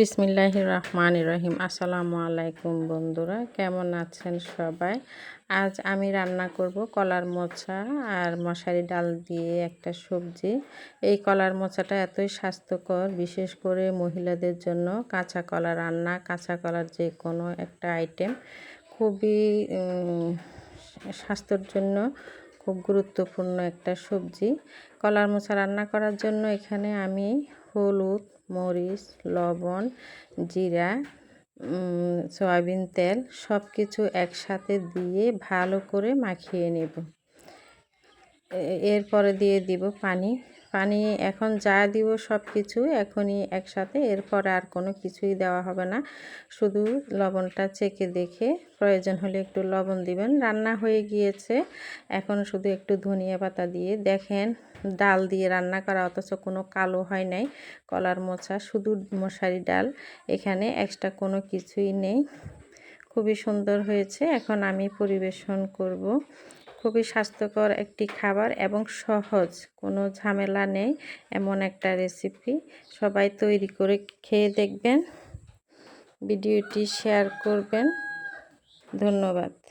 বিসমিল্লাহ রহমান রহিম আসসালামু আলাইকুম বন্ধুরা, কেমন আছেন সবাই? আজ আমি রান্না করব কলার মোচা আর মশারি ডাল দিয়ে একটা সবজি। এই কলার মোচাটা এতই স্বাস্থ্যকর, বিশেষ করে মহিলাদের জন্য কাঁচা কলা রান্না, কাঁচা কলার যে কোনো একটা আইটেম খুবই স্বাস্থ্যের জন্য খুব গুরুত্বপূর্ণ একটা সবজি। কলার মোচা রান্না করার জন্য এখানে আমি হলুদ মরিচ লবণ জিরা সয়াবিন তেল সব কিছু একসাথে দিয়ে ভালো করে মাখিয়ে নেব। এরপরে দিয়ে দিব পানি। পানি এখন যা দিব সব কিছু এখনই একসাথে, এরপরে আর কোনো কিছুই দেওয়া হবে না। শুধু লবণটা চেকে দেখে, প্রয়োজন হলে একটু লবণ দিবেন। রান্না হয়ে গিয়েছে, এখন শুধু একটু ধনিয়া পাতা দিয়ে। দেখেন, ডাল দিয়ে রান্না করা, অথচ কোনো কালো হয় নাই, কলার মোচা, শুধু মশারি ডাল। এখানে এক্সট্রা কোনো কিছুই নেই। খুবই সুন্দর হয়েছে। এখন আমি পরিবেশন করব। খুবই স্বাস্থ্যকর একটি খাবার এবং সহজ, কোনো ঝামেলা নেই, এমন একটা রেসিপি সবাই তৈরি করে খেয়ে দেখবেন, ভিডিওটি শেয়ার করবেন। ধন্যবাদ।